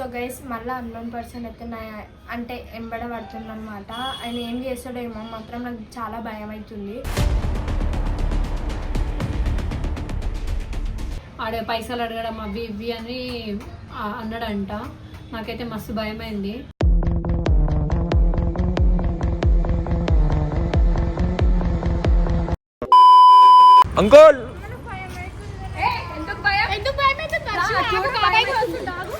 So guys మళ్ళీ unknown person అయితే నా అంటే ఎంబడ పడుతుందన్నమాట ఆయన ఏం చేస్తాడో ఏమో మాత్రం నాకు చాలా భయం అవుతుంది ఆడే పైసలు అడగడం అవి ఇవి అని అన్నాడంట నాకైతే మస్తు భయమైంది అంకుల్ ముగ్గురు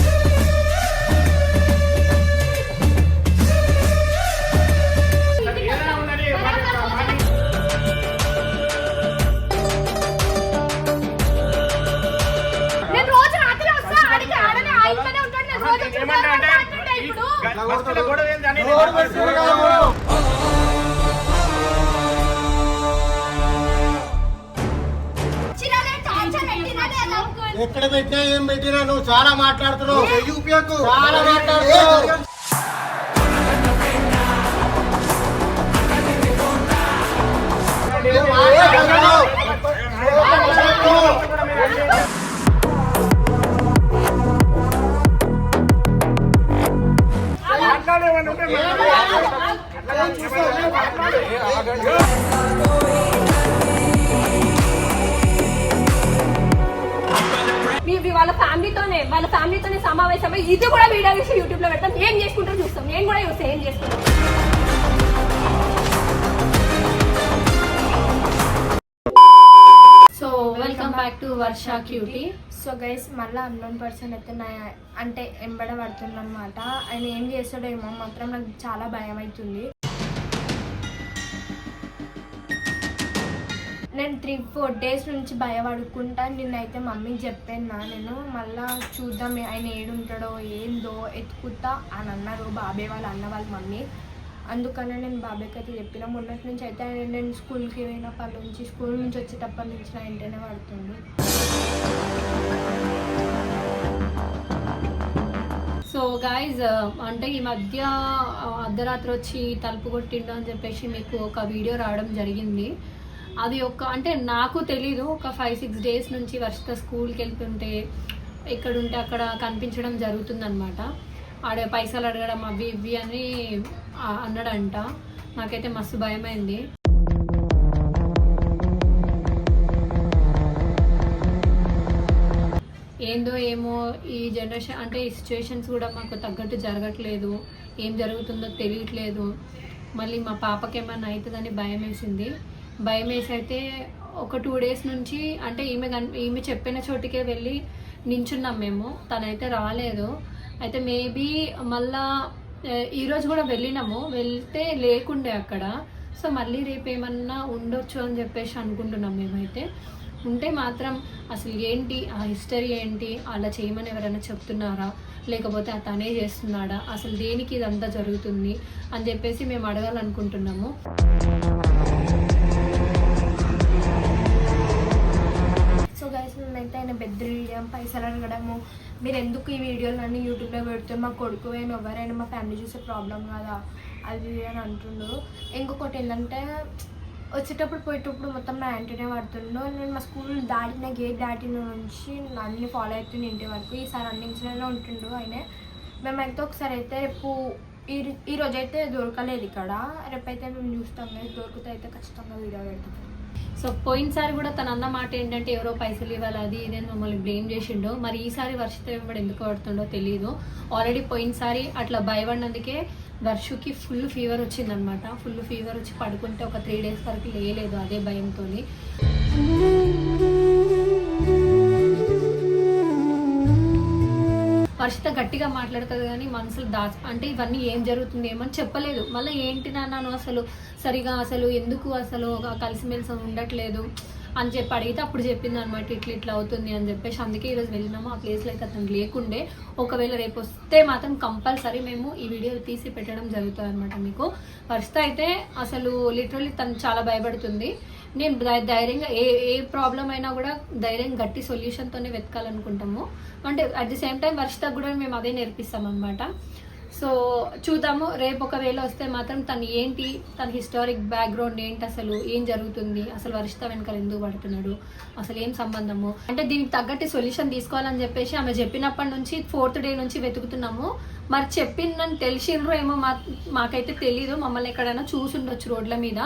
ఎక్కడ పెట్టినా ఏం పెట్టినా నువ్వు చాలా మాట్లాడుతున్నావు. చాలా మాట్లాడుతున్నావు. క్యూటీ. సో గైస్ మళ్ళీ అన్నోన్ పర్సన్ అయితే నా అంటే ఎంబడ పడుతుందన్నమాట. ఆయన ఏం చేస్తాడో ఏమో మాత్రం నాకు చాలా భయం అవుతుంది నేను త్రీ ఫోర్ డేస్ నుంచి భయపడుకుంటా. నిన్నైతే మమ్మీకి చెప్పాను నేను మళ్ళా చూద్దాం ఆయన ఏడుంటాడో ఏందో ఎత్తుకుతా అని అన్నారు బాబాయ్ వాళ్ళ అన్న వాళ్ళ మమ్మీ. అందుకనే నేను బాబాయ్కి అయితే చెప్పిన. మొన్నటి నుంచి అయితే నేను స్కూల్కి పోయినప్పటి నుంచి స్కూల్ నుంచి వచ్చేటప్పటి నుంచి నా ఇంటనే పడుతుంది సో గాయస్ అంటే ఈ మధ్య అర్ధరాత్రి వచ్చి తలుపు కొట్టిండు అని చెప్పేసి మీకు ఒక వీడియో రావడం జరిగింది. అది ఒక అంటే నాకు తెలీదు ఒక ఫైవ్ సిక్స్ డేస్ నుంచి వర్షిత స్కూల్కి వెళ్తుంటే ఎక్కడుంటే అక్కడ కనిపించడం జరుగుతుందన్నమాట. ఆడే పైసలు అడగడం అవి ఇవి అని అన్నాడంట. నాకైతే మస్తు భయమైంది. ఏందో ఏమో ఈ జనరేషన్ అంటే ఈ సిచ్యువేషన్స్ కూడా మాకు తగ్గట్టు జరగట్లేదు. ఏం జరుగుతుందో తెలియట్లేదు. మళ్ళీ మా పాపకి ఏమైనా అవుతుందని భయం వేసింది భయం వేసి అయితే ఒక టూ డేస్ నుంచి అంటే ఈమె ఈమె చెప్పిన చోటికే వెళ్ళి నించున్నాం మేము. తనైతే రాలేదు. అయితే మేబీ మళ్ళా ఈరోజు కూడా వెళ్ళినాము. వెళ్తే లేకుండే అక్కడ. సో మళ్ళీ రేపు ఏమన్నా ఉండొచ్చు అని చెప్పేసి అనుకుంటున్నాం మేమైతే. ఉంటే మాత్రం అసలు ఏంటి ఆ హిస్టరీ ఏంటి అలా చేయమని ఎవరైనా చెప్తున్నారా? లేకపోతే తనే చేస్తున్నాడా? అసలు దేనికి ఇదంతా జరుగుతుంది? అని చెప్పేసి మేము అడగాలనుకుంటున్నాము. సో అయితే ఆయన బెదిరియడం పైసలు అడగడము. మీరు ఎందుకు ఈ వీడియోలు అన్నీ యూట్యూబ్లో పెడితే మా కొడుకు అయినా ఎవరైనా మా ఫ్యామిలీ చూసే ప్రాబ్లం కదా అది అని అంటుండు ఇంకొకటి ఏంటంటే వచ్చేటప్పుడు పోయేటప్పుడు మొత్తం నా యాంటీనే పడుతుండు నేను మా స్కూల్ దాటిన గేట్ దాటిన నుంచి అన్ని ఫాలో అవుతుంది ఇంటి వరకు. ఈ సరౌండింగ్స్లోనే ఉంటుండు ఆయన. మేమైతే ఒకసారి అయితే రేపు ఈ ఈ అయితే దొరకలేదు ఇక్కడ. రేపైతే మేము చూస్తాం కదా దొరికితే అయితే ఖచ్చితంగా వీడియో పెడతాం. సో పోయినసారి కూడా తన అన్న మాట ఏంటంటే ఎవరో పైసలు ఇవ్వాలి అది ఇది అని మమ్మల్ని బ్లేమ్ చేసిండో మరి ఈసారి వర్షిత వెంబడి ఎందుకు పడుతుండో తెలియదు ఆల్రెడీ పోయినసారి అట్లా భయపడినందుకే వర్షుకి ఫుల్ ఫీవర్ వచ్చిందనమాట ఫుల్ ఫీవర్ వచ్చి పడుకుంటే ఒక త్రీ డేస్ వరకు లేయలేదు అదే భయంతో వర్షిత గట్టిగా మాట్లాడుతుంది కానీ మనసులు దాచ అంటే ఇవన్నీ ఏం జరుగుతుంది ఏమని చెప్పలేదు. మళ్ళీ ఏంటి నాన్న అసలు సరిగా అసలు ఎందుకు అసలు కలిసిమెలిసి ఉండట్లేదు అని చెప్పి అడిగితే అప్పుడు చెప్పింది అనమాట ఇట్లా ఇట్లా అవుతుంది అని చెప్పేసి. అందుకే ఈరోజు వెళ్ళినాము. ఆ ప్లేస్లో అయితే అతను లేకుండే. ఒకవేళ రేపు వస్తే మాత్రం కంపల్సరీ మేము ఈ వీడియో తీసి పెట్టడం జరుగుతుంది అనమాట మీకు. ఫస్ట్ అయితే అసలు లిటరలీ తను చాలా భయపడుతుంది. నేను ధైర్యంగా ఏ ఏ ప్రాబ్లం అయినా కూడా ధైర్యం గట్టి సొల్యూషన్తోనే వెతకాలనుకుంటాము. అంటే అట్ ది సేమ్ టైం వర్షితకు కూడా మేము అదే నేర్పిస్తాం అనమాట సో చూద్దాము. రేపు ఒకవేళ వస్తే మాత్రం తను ఏంటి తన హిస్టారిక్ బ్యాక్గ్రౌండ్ ఏంటి అసలు ఏం జరుగుతుంది అసలు వర్షిత వెనకాల ఎందుకు పడుతున్నాడు అసలు ఏం సంబంధము? అంటే దీనికి తగ్గట్టు సొల్యూషన్ తీసుకోవాలని చెప్పేసి ఆమె చెప్పినప్పటి నుంచి ఫోర్త్ డే నుంచి వెతుకుతున్నాము. మరి చెప్పిందని తెలిసిండ్రో ఏమో మా మాకైతే తెలీదు. మమ్మల్ని ఎక్కడైనా చూసుండొచ్చు రోడ్ల మీద.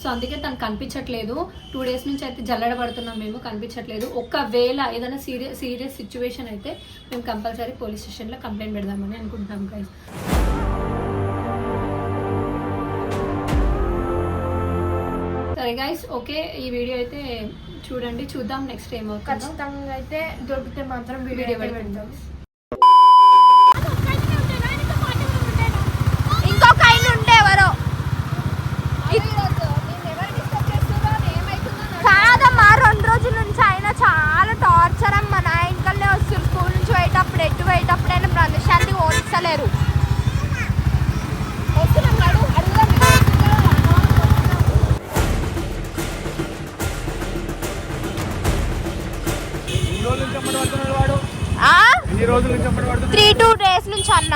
సో అందుకే తను కనిపించట్లేదు. టూ డేస్ నుంచి అయితే జల్లడ పడుతున్నాం మేము కనిపించట్లేదు. ఒకవేళ ఏదైనా సీరియస్ సీరియస్ సిచ్యువేషన్ అయితే మేము కంపల్సరీ పోలీస్ స్టేషన్లో కంప్లైంట్ పెడదామని అనుకుంటున్నాం గైస్ సరే గైస్ ఓకే. ఈ వీడియో అయితే చూడండి చూద్దాం. నెక్స్ట్ ఏమవుతుందో ఖచ్చితంగా అయితే దొరికితే మాత్రం వీడియో పెడతాం. పెడతాం ఇంకొక ఆయన ఉంటే ఎవరో కాదమ్మా రెండు రోజుల నుంచి ఆయన చాలా టార్చర్ అమ్మ. నా ఇంకల్నే వస్తారు స్కూల్ నుంచి పోయేటప్పుడు ఎటు పోయేటప్పుడు అయినా బ్రహ్మశాంతి ఓడిస్తలేరు త్రీ టూ డేస్ నుంచి అన్న.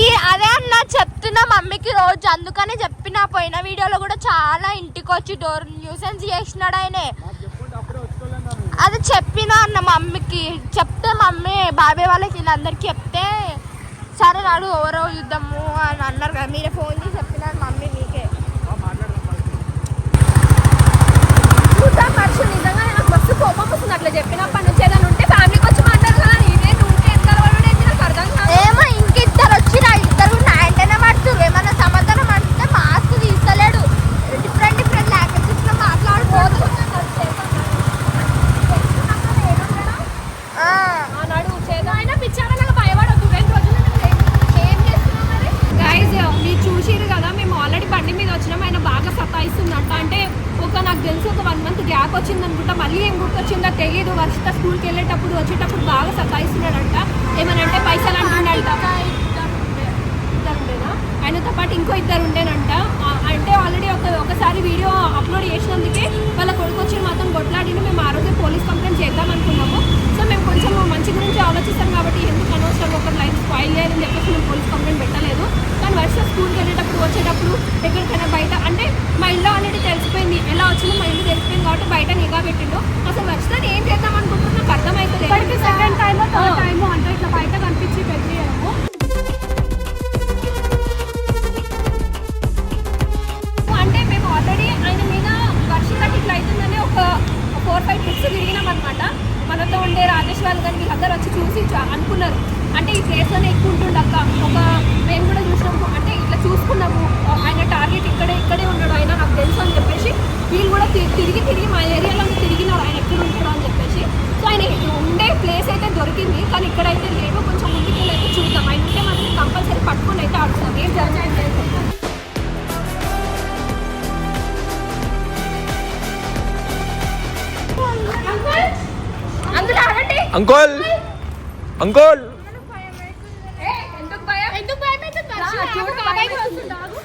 ఈ అదే అన్న చెప్తున్నా మమ్మీకి రోజు. అందుకనే చెప్పిన పోయిన వీడియోలో కూడా చాలా ఇంటికి వచ్చి డోర్ న్యూసెన్స్ చేసినాడు ఆయనే. అది చెప్పిన అన్న మమ్మీకి. చెప్తే మమ్మీ బాబాయ్ వాళ్ళకి వీళ్ళందరికీ చెప్తే సరే నాడు ఎవరో యుద్ధము అని అన్నారు కదా మీరే ఫోన్ చేసి చెప్పినారు మమ్మీ మీకే. చూద్దాం మనుషులు నిజంగా నాకు మస్తు కోపం వస్తుంది అట్లా చెప్పినప్పటి నుంచి ఏదైనా ఉంటే ఫ్యామిలీకి వచ్చి మాట్లాడదా ఇదే ఉంటే ఎంత అలవాటు నాకు అర్థం కాదు ఏమో ఇంకిద్దరు వచ్చి నా ఇద్దరు నా వెంటనే పడుతురు ఏమన్నా సమాధానం అంటే మాస్క్ తీస్తలేడు డిఫరెంట్ డిఫరెంట్ లాంగ్వేజెస్లో మాట్లాడుకోదు ఆనాడు చేద్దాం అయినా పిచ్చాడనగా భయపడద్దు రెండు రోజులు నేను ఏం చేస్తున్నావు మరి గైజ్ మీరు చూసిరు కదా మేము ఆల్రెడీ బండి మీద వచ్చినాం ఆయన బాగా సతాయిస్తుందంట అంటే ఒక నాకు తెలిసి ఒక వన్ మంత్ గ్యాప్ వచ్చింది అనుకుంటా మళ్ళీ ఏం గుర్తొచ్చిందో తెలియదు వర్షిత స్కూల్కి వెళ్ళేటప్పుడు వచ్చేటప్పుడు బాగా సతాయిస్తున్నాడంట. ఏమనంటే పైసలు అంటున్నాడంట. ఇద్దరు ఆయనతో పాటు ఇంకో ఇద్దరు ఉండేనంట అంటే ఆల్రెడీ ఒక ఒకసారి వీడియో అప్లోడ్ చేసినందుకే వాళ్ళ కొడుకు వచ్చి మాత్రం కొట్లాడిని మేము ఆ రోజే పోలీస్ కంప్లైంట్ చేద్దాం అనుకున్నాము మేము కొంచెం మంచి గురించి ఆలోచిస్తాం కాబట్టి ఎందుకు అనవసరం ఒక లైఫ్ స్పాయిల్ చేయాలని చెప్పేసి మేము పోలీస్ కంప్లైంట్ పెట్టలేదు. కానీ వర్ష స్కూల్కి వెళ్ళేటప్పుడు వచ్చేటప్పుడు ఎక్కడికైనా బయట అంటే మా ఇల్లు ఆల్రెడీ తెలిసిపోయింది. ఎలా వచ్చిందో మా ఇల్లు తెలిసిపోయింది కాబట్టి బయట నిఘా పెట్టిండు. అసలు వర్షాన్ని ఏం చేద్దాం అనుకుంటున్నా నాకు అర్థమైతే సెకండ్ టైం థర్డ్ టైం అంటే ఇట్లా బయట కనిపించి పెట్టియము ఫైవ్ ట్రిప్స్ తిరిగినాం అనమాట మనతో ఉండే రాజేష్ వాళ్ళు కానీ వీళ్ళందరూ వచ్చి చూసి చా- అనుకున్నారు. అంటే ఈ ప్లేస్లోనే ఎక్కువ ఉంటుండక్క ఒక మేము కూడా చూసినాము అంటే ఇట్లా చూసుకున్నాము. ఆయన టార్గెట్ ఇక్కడే ఇక్కడే ఉన్నాడు. ఆయన నాకు తెలుసు అని చెప్పేసి వీళ్ళు కూడా తిరిగి తిరిగి మా ఏరియాలో తిరిగినారు. ఆయన ఎక్కడ ఉంటాడు అని చెప్పేసి. సో ఆయన ఉండే ప్లేస్ అయితే దొరికింది. కానీ ఇక్కడైతే లేదు. కొంచెం ముందుకు అయితే చూద్దాం. ఆయన ఉంటే మనం కంపల్సరీ పట్టుకొని అయితే ఆడుతున్నాం ఏం జరగలేదు చేస్తున్నారో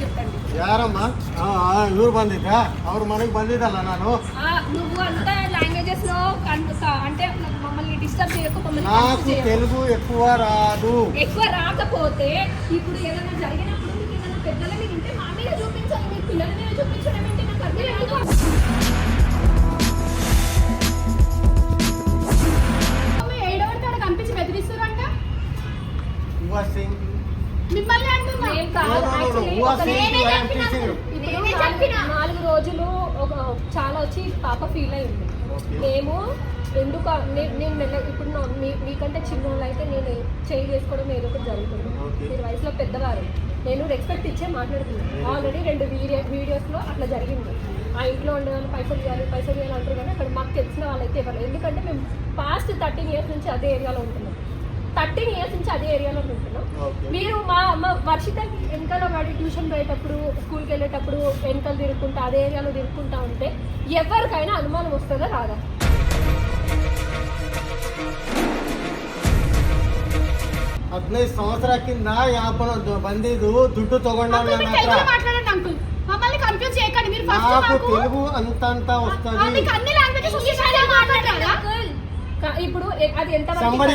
చెప్పండి ಯಾರಮ್ಮ ಆ, ಆ, ಇವ್ರು ಬಂದಿದ್ರಾ ಅವ್ರ ಮನೆಗೆ ಬಂದಿದ್ದಲ್ಲ ನಾನು అంటే మమ్మల్ని డిస్టర్బ్ చేయకు మమ్మల్ని నాకు confuse చేయకు. తెలుగు ఎక్కువ రాదు. ఎక్కువ రాకపోతే ఇప్పుడు ఏదైనా జరిగినప్పుడు మీకు ఏదైనా పెద్దల మీద ఉంటే మా మీద చూపించాలి మీ పిల్లల మీద చూపించడం ఏంటి నాకు అర్థం మిమ్మల్ని అంటున్నా. ఏం కాదు నేనే చెప్పిన. నాలుగు- రోజులు చాలా వచ్చి పాప ఫీల్ అయింది. మేము ఎందుకు నేను మెల్ల ఇప్పుడు మీ మీకంటే చిన్న వాళ్ళు అయితే నేను చేయి వేసుకోవడం ఏదో ఒకటి జరుగుతుంది. మీరు వయసులో పెద్దవారు. నేను రెస్పెక్ట్ ఇచ్చే మాట్లాడుతున్నాను. ఆల్రెడీ రెండు వీడియో వీడియోస్లో అట్లా జరిగింది. ఆ ఇంట్లో ఉండే వాళ్ళు పైసలు ఇవ్వాలి పైసలు ఇవ్వాలి అంటారు కానీ అక్కడ మాకు తెలిసిన వాళ్ళైతే ఇవ్వాలి ఎందుకంటే మేము పాస్ట్ థర్టీన్ ఇయర్స్ నుంచి అదే ఏరియాలో ఉంటున్నాం. థర్టీన్ ఇయర్స్ నుంచి అదే ఏరియాలో ఉంటున్నాం. మీరు మా అమ్మ వర్షిత వెనకాల వాడి ట్యూషన్ పోయేటప్పుడు స్కూల్కి వెళ్ళేటప్పుడు వెనకలు తిరుగుకుంటా అదే ఏరియాలో తిరుగుకుంటా ఉంటే ఎవరికైనా అనుమానం వస్తుందా రాదా? పద్నైదు సంవత్సరాల కింద యాపన బందీదు దుడ్డు ತಗೊಂಡಾಗ నాకు తెలుగు వస్తుంది. ఇప్పుడు అది ఎంత సంబడి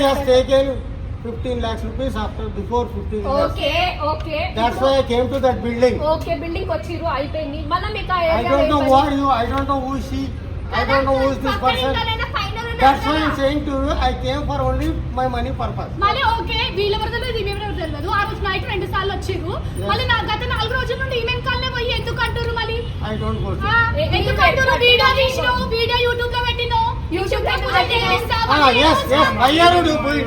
15 lakhs rupees after before 15 lakhs. Okay, okay. That's why I came to that building. Okay, building వచ్చిరు అయిపోయింది మళ్ళీ మీకు ఆ I don't know what you, I don't know who is she, I don't know who is this person. That's why saying to I came for only my money purpose మళ్ళీ okay వీళ్ళెవరు తెలియదు ఈమెవరు తెలియదు. ఆ రోజు నైట్ రెండు సార్లు వచ్చిర్రు. మళ్ళీ నా గత నాలుగు రోజుల నుండి ఈమె కాలే పోయి ఎందుకు అంటారు మళ్ళీ? ఐ డోంట్ గో ఎందుకు అంటారు వీడియో తీసినావు వీడియో యూట్యూబ్లో పెట్టినావు. యూట్యూబ్లో yes, yes. అయ్యారు అంకుల్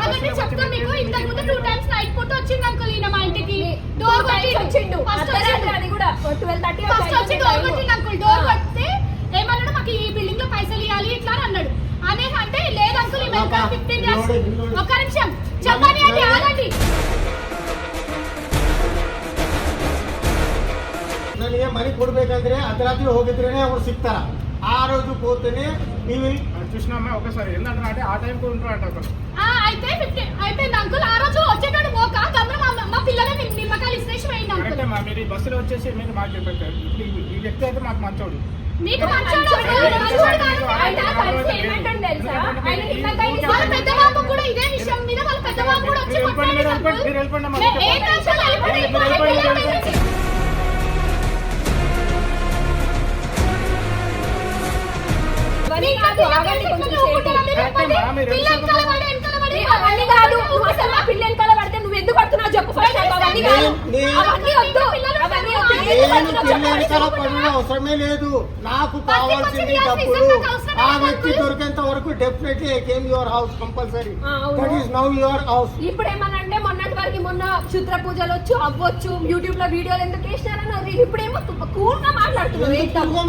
ఆల్రెడీ చెప్తా మీకు. ఇంతకు ముందు టూ టైమ్స్ నైట్ పూట వచ్చింది అంకుల్ ఈయన మా ఇంటికి. డోర్ వచ్చిండు. ఫస్ట్ అది కూడా. థర్టీ ఫస్ట్ వచ్చి డోర్ కొట్టిండు అంకుల్. డోర్ కొడితే ఏమన్నాడు మాకు ఈ బిల్డింగ్లో పైసలు ఇవ్వాలి ఇట్లా అని అన్నాడు అనేసి అంటే లేదు అంకుల్ ఈ పాపా, ఫిఫ్టీన్ నిలబడి, నిలబడి. ఒక్క నిమిషం చెప్పని అంటే ఆగండి ನನಗೆ ಮನೆ ಕೊಡ್ಬೇಕಂದ್ರೆ ಅರ್ಧರಾತ್ರಿ ಹೋಗಿದ್ರೇನೆ ಅವ್ರು ಸಿಗ್ತಾರ ಆ రోజు పోతేనే ನೀವು చూసినామా ఒకసారి ఏంటంటే అంటే ఆ టైం కూడా ఉంటారు అక్కడ ఆ, అయితే ఫిఫ్టీన్ అయిపోయింది అంకుల్ ఆ రోజు వచ్చేటప్పుడు పోక గమ్మున మా మా పిల్లలే నిమ్- నిమ్మకాయలు ఇసిరేసి పోయింది అంకుల్ కరెక్టే మా మీరు ఈ బస్సులో వచ్చేసి మీరు మాకు చెప్పారు ఇప్పుడు ఈ- ఈ వ్యక్తి అయితే మాకు మంచోడు మీకు మంచోడు మంచోడు, అంకుల్, మంచోడు కాదు. ఆయన కలిసి ఏమంటాడు తెలుసా ఆయన నిమ్మకాయలు వాళ్ళ పెద్ద బాబు కూడా ఇదే విషయం మీద వాళ్ళ పెద్ద బాబు కూడా వచ్చి మీరు వెళ్ళిపోండి, మీరు కొట్టాడు వెళ్ళిపోండి, మీరు వెళ్ళిపోండి, అమ్మా. మే- ఏ టెన్షన్ వెళ్ళిపోండి, ఇప్పుడు వెళ్ళిపోండి, అయిపోయింది, వెళ్ళిపోండి. అయిపోయింది. ఇవన్నీ కాదు ఆగండి కొంచెం సేపు. కరెక్టే మా, మీరు పిల్ల ఎంత వెనకాల పడి, నీకు కాదు నువ్వు అసలు నా పిల్ల వెనకాల పడితే నువ్వు ఎందుకు పడుతున్నావు చెప్పు? ఫస్ట్ నాకు అవన్నీ కాదు. నేను- అవన్నీ వద్దు. అవన్నీ వద్దు. ఎందుకు నేను పడుతున్నావు చెప్పు. పిల్లల ఫస్ట్. పడిన అవసరమే లేదు. నాకు కావాల్సింది డబ్బులు. ఆ వ్యక్తి దొరికేంత వరకు definitely I came your house compulsory. That is now your house ఇప్పుడు ఏమనంటే మొన్న క్షుద్ర పూజలు వచ్చు అవ్వచ్చు యూట్యూబ్లో వీడియోలు ఎందుకు వేసినారని ఇప్పుడేమో కూల్గా మాట్లాడుతున్నావు.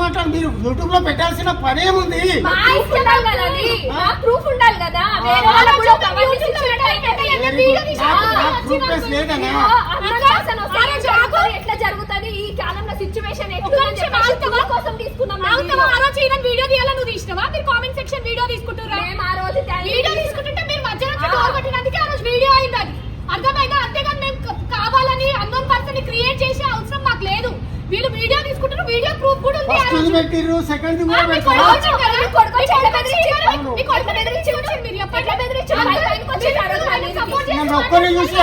మాట్లాడు? మీరు యూట్యూబ్లో పెట్టాల్సిన అది మా ప్రూఫ్ ఉండాలి కదా? ఎట్లా జరుగుతుంది? ఈ కాలంలో సిచ్యువేషన్ ఎట్లా కోసం తీసుకున్నాం వీడియో. తీయాలని నువ్వు తీసినావా? మీరు కామెంట్ సెక్షన్ వీడియో తీసుకుంటున్నారా ఆ రోజు వీడియో తీసుకుంటుంటే మీరు మధ్యలో వీడియో అయింది అది అర్థమైందా? అంతేగాని మేము కావాలని అన్నోన్ పర్సన్ క్రియేట్ చేసే అవసరం మాకు లేదు. వీళ్ళు వీడియో తీసుకుంటారు వీడియో ప్రూఫ్ కూడా ఉంది. ఫస్ట్ రోజు. పెట్టిర్రు సెకండ్ కూడా పెట్టారు? మీ కొడుకు బెదిరించాడు. మీరు ఎప్పట్లో వచ్చి ఒక్కరిని చూసి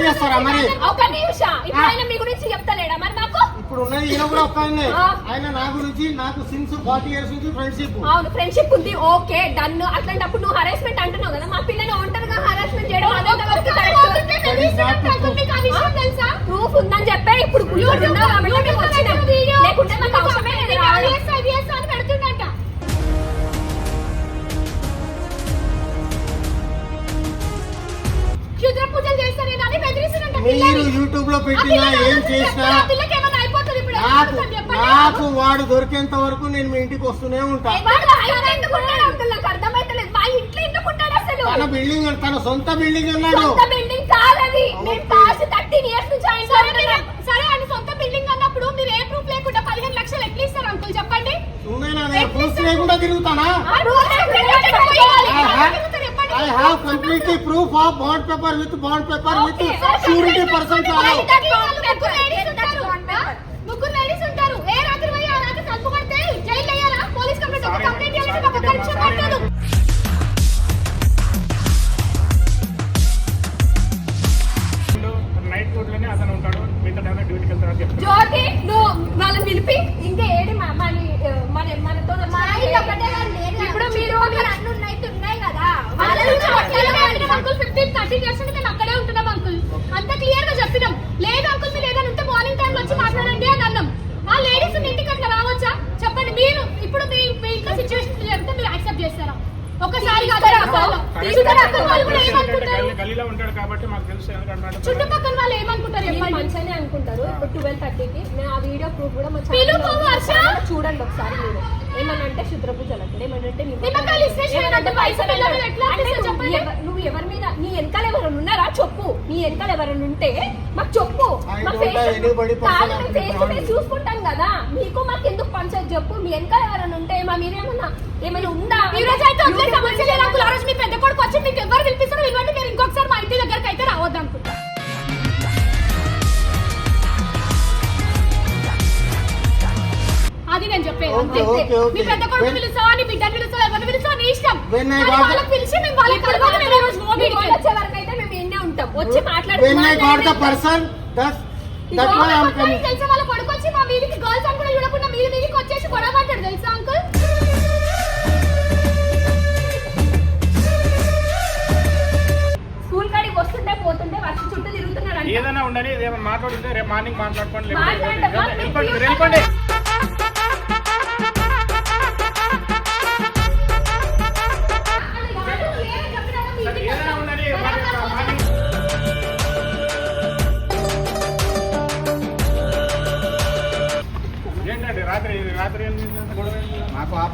చేస్తారా ఇప్పుడు ఆయన మీ గురించి చెప్తలేడా మరి మాకు? ఇప్పుడు ఉన్నది ఈయన కూడా ఒక ఆయనే. ఆయన నా గురించి నాకు సిన్స్ ఫార్టీ ఇయర్స్ నుంచి ఫ్రెండ్షిప్ అవును ఫ్రెండ్షిప్ ఉంది ఓకే డన్ అట్లాంటప్పుడు నువ్వు హరాస్మెంట్ అంటున్నావు కదా మా పిల్లని ఒంటరిగా హరాస్మెంట్ చేయడం? ప్రూఫ్ ఉందని చెప్పే ఇప్పుడు లేకుంటే మాకు అవసరమే అని బెదిరిస్తున్నట్ట మీరు. యూట్యూబ్లో పెట్టినా ఏం చేసినా నాకు? నాకు వాడు దొరికేంత వరకు నేను మీ ఇంటికి వస్తూనే ఉంటా. వాడు ఆయన ఎందుకు ఉన్నాడు అంకుల్ నాకు అర్థమైతలేదు. మా ఇంట్లో ఎందుకు ఉంటాడు అసలు? తన బిల్డింగ్ తన సొంత బిల్డింగ్ అన్నాడు. ప్రూఫ్ లేకుండా తిరుగుతానా. I have completely proof of bond paper with bond paper with Okay. Surety person చాలు ముగ్గురు లేడీస్ ఉంటారు. ఏ రాత్రి పోయి ఆ రాత్రి తలుపు కొడితే జైలు అయ్యారా? పోలీస్ కంప్లైంట్ ఒక కంప్లైంట్ చేయాలంటే ఒక నిమిషం పట్టదు నైట్ పూట్లోనే అతను ఉంటాడు. మిగతా టైంలో డ్యూటీకి వెళ్తాడు చెప్తాను జ్యోతి నువ్వు వాళ్ళని పిలిపి ఇంకా ఏడి మన మన మనతో ఇప్పుడు మీరు అన్ని ఉన్నాయి ఉన్నాయి కదా. వాళ్ళ నుంచి ఫిఫ్టీన్ థర్టీన్ ఇయర్స్ మేము అక్కడే ఉంటున్నాం అంకుల్ అంత క్లియర్గా చెప్పినాం. లేదు అంకుల్ మీరు ఏదైనా ఉంటే మార్నింగ్ టైం వచ్చి మాట్లాడండి అని అన్నాం. ఆ లేడీస్ ఇంటికి అట్లా రావచ్చా? చెప్పండి మీరు ఇప్పుడు మీ ఇంట్లో సిచ్యువేషన్ జరిగితే మీరు యాక్సెప్ట్ చేస్తారా? ఒకసారి చుట్టుపక్కల వాళ్ళు ఏమనుకుంటారు మంచిగానే అనుకుంటారు. ఇప్పుడు ట్వెల్వ్ థర్టీకి నేను ఆ వీడియో ప్రూఫ్ కూడా చూడండి ఒకసారి మీరు. ఏమన్నా అంటే శుద్ర పూజలు అంటే ఇస్తావు నువ్వు ఎవరి మీద నీ వెనకాల ఎవరైనా ఉన్నారా? చెప్పు. నీ వెనకాల ఎవరైనా ఉంటే మాకు చెప్పు. చూసుకుంటాం కదా. మీకు మాకు ఎందుకు పంచాయతీ చెప్పు? మీ వెనకాల ఎవరైనా ఉంటే మా మీరేమన్నా ఏమైనా ఉందా? ఈ రోజు అయితే సమస్య లేదు. ఆ రోజు మీ పెద్ద కొడుకు వచ్చి మీకు ఎవరు పిలిపిస్తారో ఇవ్వండి మీరు ఇంకొకసారి మా ఇంటి దగ్గరికి అయితే రావద్దు అనుకుంటా. నేను చెప్పేది అంతే. మీ పెద్ద కొడుకు When- పిలుస్తావా? నీ బిడ్డను పిలుస్తావా? ఎవరిని పిలుస్తావా? నీ ఇష్టం. When I కానీ got- వాళ్ళకి పిలిచి మేము వాళ్ళకి కలవాలి మేము వాళ్ళు వచ్చే వరకు అయితే మేము ఎన్నే ఉంటాం. వచ్చి When I got the మాట్లాడి- person, that's ఈ that's why I'm government coming. తెలిసిన వాళ్ళ కొడుకు వచ్చి మా వీధికి గర్ల్స్ అని కూడా చూడకుండా మీరు వీధికి వచ్చేసి గొడవ పడ్డాడు తెలుసా అంకుల్? స్కూల్ కాడికి వస్తుంటే పోతుంటే వర్షం చుట్టూ తిరుగుతున్నాడు అంట. ఏదైనా ఉండని ఏదైనా మాట్లాడితే రేపు మార్నింగ్ మాట్లాడుకోండి లేకపోతే మాట్లాడటం మాకు వెళ్ళిపోండి మీరు వెళ్ళిపోండి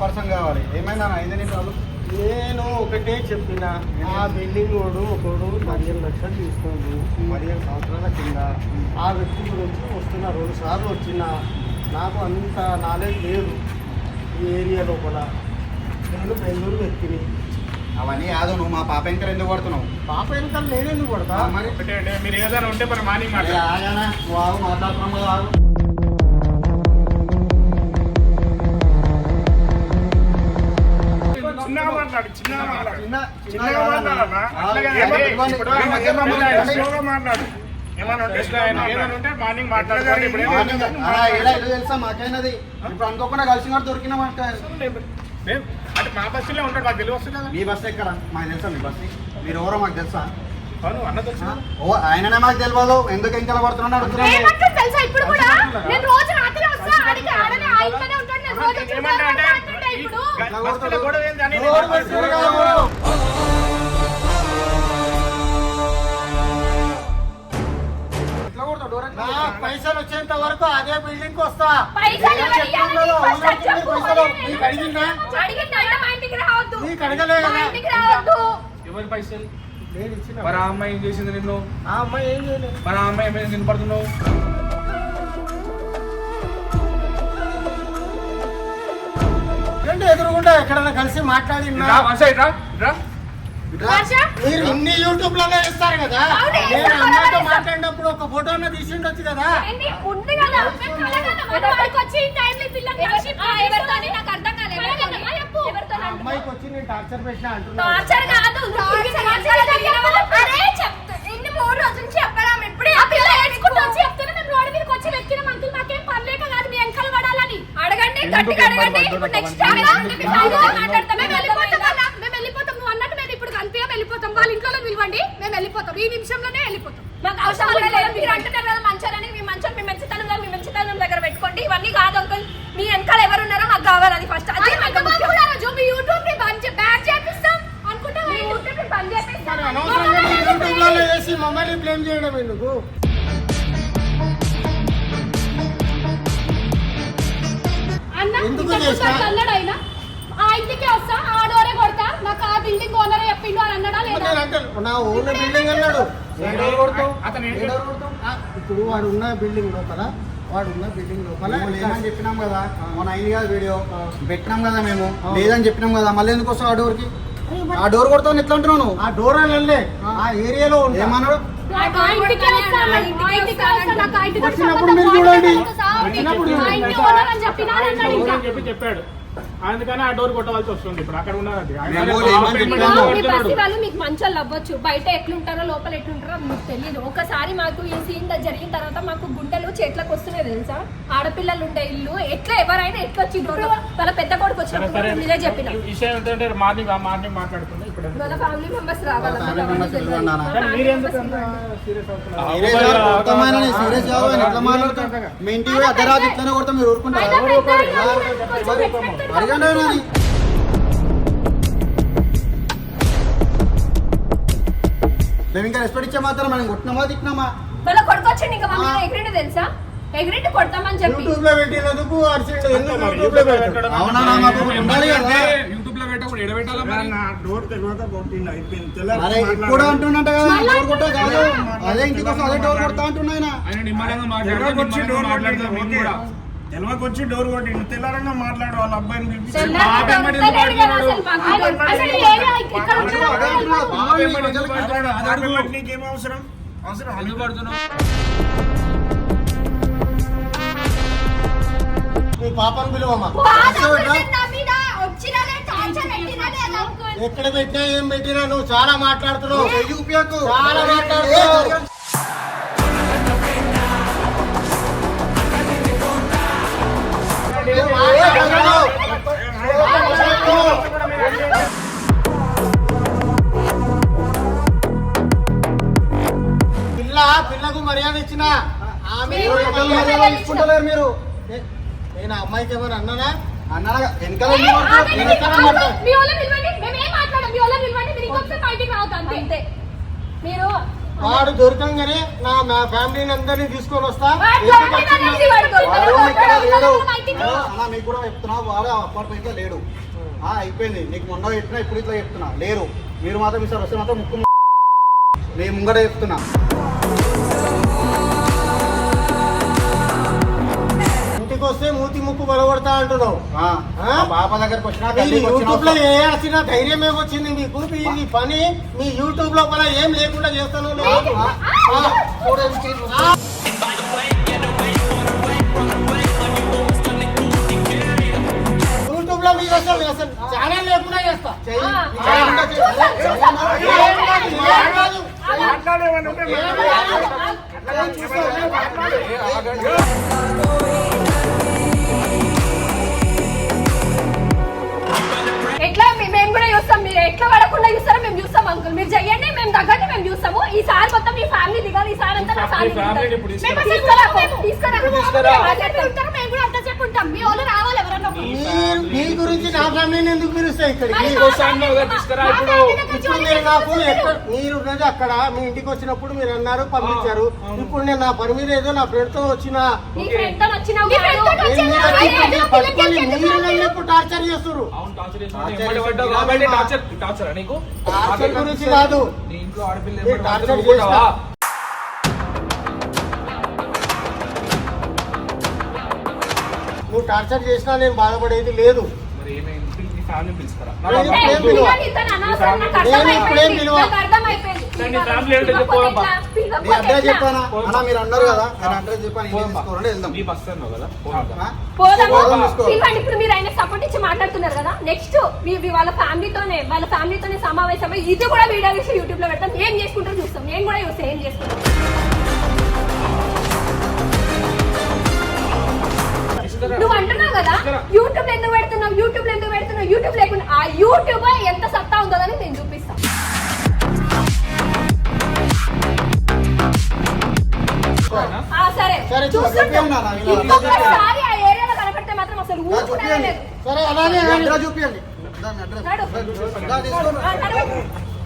పర్సన్ కావాలి. ఏమైనా ఐదు నిమిషాలు? నేను ఒకటే చెప్పిన. ఆ బిల్డింగ్ వాడు ఒకడు పదిహేను లక్షలు తీసుకోండు. పదిహేను సంవత్సరాల కింద. ఆ వ్యక్తి గురించి వస్తున్న రెండు సార్లు వచ్చిన. నాకు అంత నాలెడ్జ్ లేదు ఈ ఏరియా లోపల. నేను బెంగళూరు వ్యక్తిని. అవన్నీ కాదు నువ్వు మా పాప ఇంకా ఎందుకు కొడుతున్నావు? పాప వెనకాల నేనెందుకు కొడతా? మరి? మీరు ఏదైనా ఉంటే మరి మార్నింగ్ అరే మాట్లాడు ఆగానా? నువ్వు ఆగు మాట్లాడుతున్నావు కదా ఆగు. తెలుసా? మాకైనది ఇప్పుడు అనుకోకుండా కలిసి కూడా దొరికిన. అంటే మా బస్సులో ఉంటాడు. మాకు తెలివి వస్తుంది కదా. మీ బస్సు ఎక్కడ? మాకు తెలుసా మీ బస్సు మీరు ఎవరో మాకు తెలుసా? అవును అన్న తెలుసు ఆ? ఓ ఆయననే మాకు తెలియదు ఎందుకు ఇంకా పడుతున్నాడు అడుగుతున్నాను ఏమంటారు తెలుసా? ఇప్పుడు కూడా నేను రోజు రాత్రి వస్తా. ఆడికి ఆడనే ఆ ఇంట్లోనే ఉంటాడు. నేను రోజు ఇప్పుడు? పైసలు వచ్చేంత వరకు అదే బిల్డింగ్కి వస్తా. పైసలు ఎవరు ఇయ్యాలి? నీకు అడిగిందా? నీకు అడగలే ఎవరి పైసలు? నేను ఇచ్చిన మరి ఆ అమ్మాయి ఏం చేసింది నిన్ను? ఆ అమ్మాయి ఏం చేయలేదు. మరి ఆ అమ్మాయి ఏమైనా నిన్ను పడుతున్నావు ఏంటి ఎదురుగుండా ఎక్కడైనా కలిసి మాట్లాడినా రా వన్ సైడ్ రా రా వర్ష? మీరు ఇన్ని యూట్యూబ్లోనే ఇస్తారు కదా నేను అమ్మాయితో. మాట్లాడినప్పుడు ఒక ఫోటో ఏంటి? ఉంది కదా? అమ్మాయికి వచ్చి నేను టార్చర్ పెట్టిన అంటున్నా అడగండి గట్టిగా అడగండి. ఇప్పుడు నెక్స్ట్ టైం మాట్లాడతాం మేము వెళ్ళిపోతాం. మేము వెళ్ళిపోతాం. నువ్వు అన్నట్టు మేము ఇప్పుడు అంతే వెళ్ళిపోతాం. వాళ్ళ ఇంట్లో పిలవండి. మేము వెళ్ళిపోతాం. ఈ నిమిషంలోనే వెళ్ళిపోతాం. మాకు అవసరం లేదు. మీరు అంటున్నారు కదా మంచాలని మీ మంచం మీ మంచితనంలో మీ మంచితనం దగ్గర పెట్టుకోండి. ఇవన్నీ కాదు అంకుల్. మీ వెనకాల ఎవరు ఉన్నారో మాకు కావాలి అది ఫస్ట్ అది రోజు మీ యూట్యూబ్ని బంద్ బ్యాన్ చేపిస్తాం. అనుకుంటా మీ యూట్యూబ్ని బంద్ చేపిస్తాం. అనవసరంగా మీరు యూట్యూబ్లో వేసి మమ్మల్ని బ్లేమ్ చేయడం ఎందుకు? ఎందుకు అన్నాడు ఆయన ఆ ఇంటికి వస్తా ఆ డోరే కొడతా నాకు ఆ బిల్డింగ్ ఓనర్ చెప్పిండు అని అన్నాడా లేదా? నేను అంటే నా ఓన్ బిల్డింగ్ అన్నాడు. కొడతావు? అతను కొడతావు? ఇప్పుడు వాడు ఉన్న బిల్డింగ్ లోపల వాడు ఉన్న బిల్డింగ్ లోపల లేదని చెప్పినాం కదా? మొన్న అయింది కదా వీడియో. పెట్టినాం కదా మేము. లేదని చెప్పినాం కదా మళ్ళీ ఎందుకు వస్తావు ఆ డోర్కి ఆ డోర్ కొడతావు ఎట్లా అంటున్నావు ఆ డోర్ అని వెళ్ళే ఆ ఏరియాలో ఉంటా. ఏమన్నాడు? వచ్చినప్పుడు మీరు చూడండి. వచ్చినప్పుడు చెప్పాడు. అందుకని ఆ డోర్ కొట్టవలసి వస్తుంది ఇప్పుడు అక్కడ ఉన్నది. మీకు మంచోళ్ళు అవ్వచ్చు. బయట ఎట్లుంటారో లోపల ఎట్లుంటారో మీకు తెలియదు. ఒకసారి మాకు ఈ సీన్ జరిగిన తర్వాత మాకు గుండెలు చేట్లకు వస్తున్నాయి తెలుసా? ఆడపిల్లలు ఉండే ఇల్లు. ఎట్లా ఎవరైనా ఎట్లా వచ్చి డోర్ వాళ్ళ పెద్ద కొడుకు వచ్చినప్పుడు చెప్పిన ఈ విషయం ఏంటంటే మార్నింగ్ మార్నింగ్ మాట్లాడుతుంది ఇప్పుడు ఎందుకు? వాళ్ళ ఫ్యామిలీ మెంబర్స్ రావాలి. అర్ధరాత్రి ఇట్లనే కొడతాం మీరు ఊరుకుంటారా? మేము ఇంకా రెస్పెక్ట్ ఇచ్చే మాత్రం మనం కొట్టినామా తిట్టినామా? వాళ్ళ కొడుకు వచ్చింది ఇంకా మమ్మీ ఎక్కడంటే తెలుసా? ఎగిరెట్టి కొడతామని చెప్పి. యూట్యూబ్లో పెట్టినందుకు అరిసిండు ఎందుకు యూట్యూబ్లో పెట్టాడు అవునా మాకు ఉండాలి కదా. యూట్యూబ్లో పెట్టకుండా ఎడబెట్టాలా మరి? నా డోర్ తెలియక కొట్టిండు అయిపోయింది. అరే తెల్లారి ఇప్పుడు అంటున్నట్ట కదా డోర్ కొట్టే కాదు. అదే ఇంటికి వస్తే అదే డోర్ కొడతా అంటున్నాయినా. ఆయన నిమ్మలంగా డోర్ మాట్లాడతాం మేము కూడా. తెలవకి వచ్చి డోర్ కొట్టిండు తెల్లారంగా మాట్లాడు వాళ్ళ అబ్బాయిని పిలిపించి. నీకేం అవసరం? అవసరం? మీ పాపను పిలువమ్మా. ఎక్కడ పెట్టినా ఏం పెట్టినా నువ్వు చాలా మాట్లాడుతున్నావు. చాలా మాట్లాడుతున్నావు. తీసుకుంటలేరు మీరు? నేను అమ్మాయికి ఏమైనా అన్నానా? అన్నా వెనకాల మీరు మీరు వాడు దొరకంగానే నా నా ఫ్యామిలీని అందరినీ తీసుకొని వస్తా. వాడు వాడు వాడు మీకు కూడా చెప్తున్నా వాడు అపార్ట్మెంట్లో లేడు. ఆ అయిపోయింది. నీకు మొన్న చెప్పినా ఇప్పుడు ఇట్లా చెప్తున్నా. లేరు. మీరు మాత్రం ఈసారి వస్తే మాత్రం ముక్కు నేను ముంగట చెప్తున్నా. బలగొడతా అంటున్నావు. పాప దగ్గరకు వచ్చినా వేయాల్సిన ధైర్యం ఏమొచ్చింది మీకు. మీ పని మీ యూట్యూబ్ లోపల ఏం లేకుండా చేస్తాను. యూట్యూబ్లో మీరు అసలు అసలు ఛానల్ లేకుండా చేస్తా. మేము కూడా చూస్తాం. మీరు ఎట్లా పడకుండా చూస్తారో మేము చూస్తాం అంకుల్ మీరు చెయ్యండి మేము తగ్గట్టు మేము చూస్తాము. ఈసారి మొత్తం మీ ఫ్యామిలీ దిగాలి. ఈసారి అంతా నా ఫ్యామిలీ తీసుకురా. తీసుకురా, మేము కూడా అంతసేపు ఉంటాం. మీ వాళ్ళు రావాలి. మీరు మీ గురించి నా ఫ్యామిలీని ఎందుకు పిలుస్తాయి ఇక్కడికి? కదా ఇప్పుడు. మీరు నాకు ఎక్కడ మీరు ఉన్నది అక్కడ మీ ఇంటికి వచ్చినప్పుడు మీరు అన్నారు పంపించారు. ఇప్పుడు నేను నా పని మీద ఏదో నా ఫ్రెండ్తో వచ్చిన కాదు. మీరు పట్టుకొని నన్ను ఇప్పుడు టార్చర్ చేస్తారు టార్చర్ చేసిన టార్చర్ ఎమ్మడి ఏంటో చెప్పు అబ్బా. పిలవకపోతే నీ అడ్రస్ ఎట్లా? చెప్పానా? అన్నా మీరు అన్నారు కదా నేను అడ్రస్ చెప్పాను వెళ్దాం. పోదాం, తీసుకో. పిలవండి ఇప్పుడు మీరు ఆయన సపోర్ట్ ఇచ్చి మాట్లాడుతున్నారు కదా? నెక్స్ట్ మీ వాళ్ళ ఫ్యామిలీతోనే వాళ్ళ ఫ్యామిలీతోనే సమావేశమై ఇది కూడా వీడియో తీసి యూట్యూబ్లో పెడతాం. ఏం చేసుకుంటారో చూస్తాం. నేను కూడా చూస్తాం ఏం చేసుకుంటాం నువ్వు అంటున్నావు కదా యూట్యూబ్లో ఎందుకు పెడుతున్నావు యూట్యూబ్లో ఎందుకు పెడుతున్నావు యూట్యూబ్ లేకుండా ఆ యూట్యూబ్ ఎంత సత్తా ఉందో అని నేను చూపిస్తాను ఆ, సరే. ఇంకొకసారి ఆ ఏరియాలో కనపడితే మాత్రం అసలు ఊరుకునే. లేదు. సరే అడ్రస్ చూపియండి. దాని అడ్రస్